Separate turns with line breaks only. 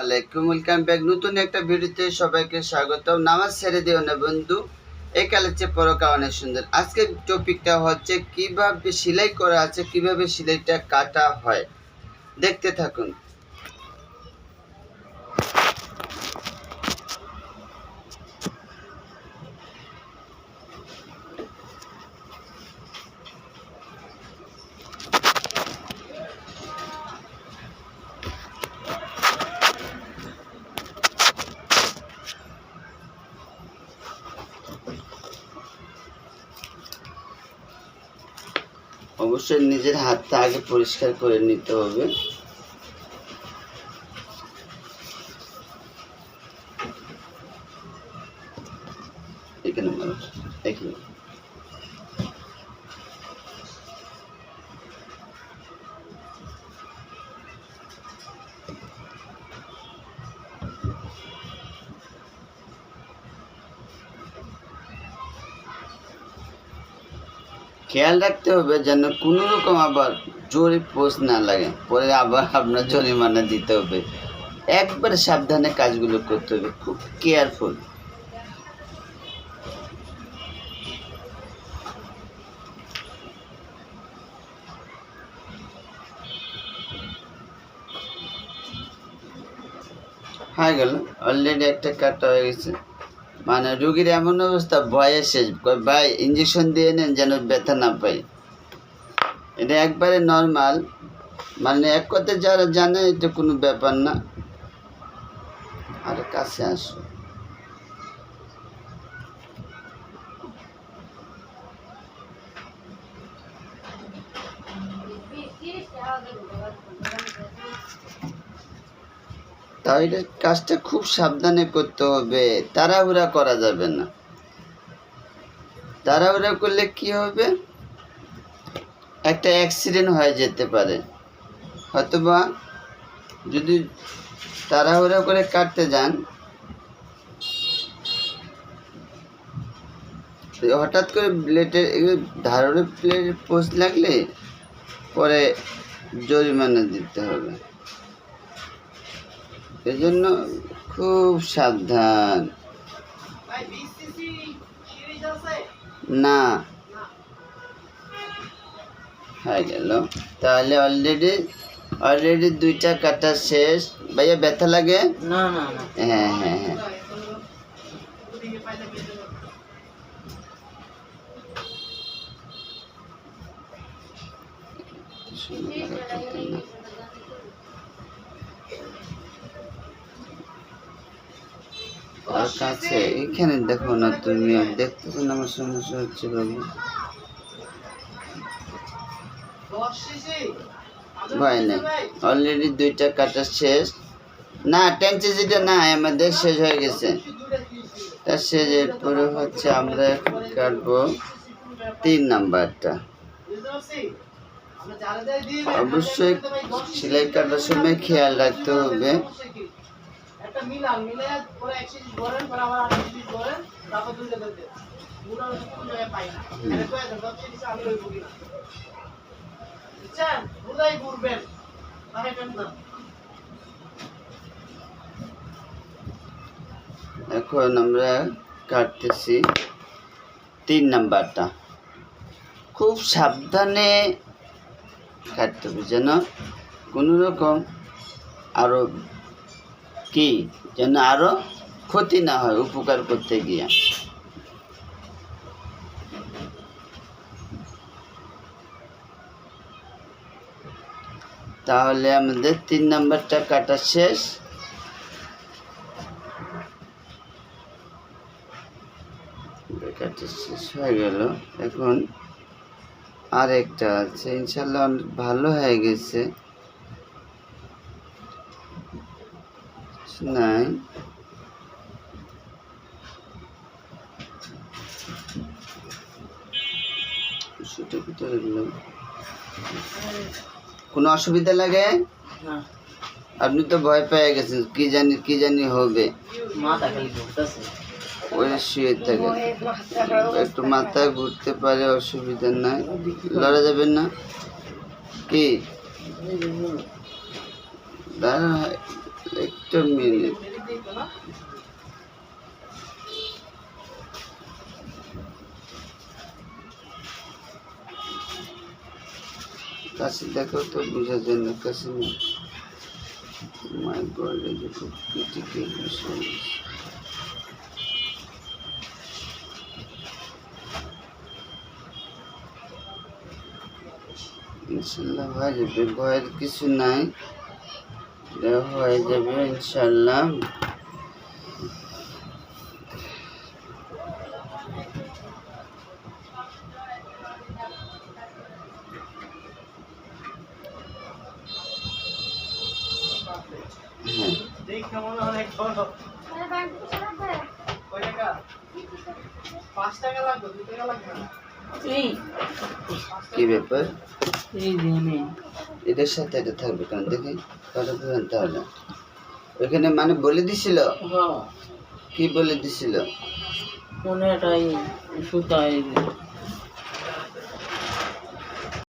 আলাইকুম welcome back নতুন একটা ভিডিওতে সবাইকে স্বাগত নামাজ ছেড়ে দিও না বন্ধু। এই কালের পরকা অনেক সুন্দর। আজকের টপিকটা হচ্ছে কীভাবে সেলাই করা আছে, কীভাবে সেলাইটা কাটা হয়। দেখতে থাকুন। অবশ্যই নিজের হাতটা আগে পরিষ্কার করে নিতে হবে। এখানে এখানে। খেয়াল রাখতে হবে যেন কোনো রকম আবার জোরে পোষ না লাগে। পরে আবার আপনার জরিমানা দিতে হবে। একবার সাবধানে কাজগুলো করতে হবে, খুব কেয়ারফুল হয়ে গেল। অলরেডি একটা কাটা হয়ে গেছে। মানে রুগীর এমন অবস্থা, ভয়ে শেষ। ভাই ইঞ্জেকশন দিয়ে নেন যেন ব্যথা না পাই। এটা একবারে নর্মাল মানে এক কথায় যারা জানে, এটা কোনো ব্যাপার না। আর কাছে আসো। তাহলে কাজটা খুব সাবধানে করতে হবে। তাড়াহুড়া করা যাবে না। তাড়াহুড়া করলে কি হবে? একটা অ্যাক্সিডেন্ট হয়ে যেতে পারে। হয়তোবা যদি তাড়াহুড়া করে কাটতে যান, হঠাৎ করে ব্লেডের ধারের প্লেটের পোস্ট লাগলে পরে জরিমানা দিতে হবে। এজন্য খুব সাবধান। না। হয়ে গেল। তাহলে অলরেডি অলরেডি দুইটা কাটা শেষ। ভাইয়া ব্যথা লাগে?
না না না।
হ্যাঁ হ্যাঁ হ্যাঁ। কাছে। এখানে দেখো না তুমি দেখতেছো না আমার সমস্যা হচ্ছে বাবু। ভাই, না অলরেডি দুইটা কাটা শেষ। না টেনশন যেটা না আমাদের শেষ হয়ে গেছে। তার শেষ এরপরে হচ্ছে আমরা কাটবো তিন নাম্বারটা। অবশ্যই সেলাই কাটার সময় খেয়াল রাখতে হবে।
একটা মিলান মিলে পরে এক্সচেঞ্জ করেন পরে আবার পিস করেন তারপর দুইটা কোন জায়গায় পাই না। এটা কয় দেন দশ পিস আমি বুঝছেন? বুঝাই ঘুরবেন। তাহলে কেন না।
এখন আমরা কাটতেছি তিন নাম্বারটা। খুব সাবধানে কাটতে হবে যেন কোনো রকম আরও কি? যেন আরও ক্ষতি না হয়, উপকার করতে গিয়ে। তাহলে আমাদের তিন নম্বরটা কাটা শেষ। শেষ হয়ে গেল। এখন আরেকটা আছে। ইনশাল্লাহ ভালো হয়ে গেছে। সেটা কোথায় রাখলাম? কোনো অসুবিধা লাগে? আপনি তো ভয় পেয়ে গেছেন কি জানি কি জানি হবে। ওই শুয়ে থাকে। একটু মাথা ঘুরতে পারে অসুবিধা নাই। লড়া যাবেন না? কি? দাঁড়া একটু মিনিট
না
কাছে দেখো তো বোঝা যায় না, কাছে মাই গড যে খুব ক্রিটিক্যাল বিষয় ইনশাল্লাহ যাবে ভয়ের কিছু নাই। হয়ে যাবে ইনশাল্লাহ হ্যাঁ।
পাঁচ টাকা লাগবে দুই টাকা লাগবে
কি ব্যাপার? এটার সাথে এটা থাকবে কারণ দেখি কথা বুঝেন তাহলে। ওইখানে মানে বলে দিছিল?
হ্যাঁ
কি বলে দিছিল?
কোনটাই সুতা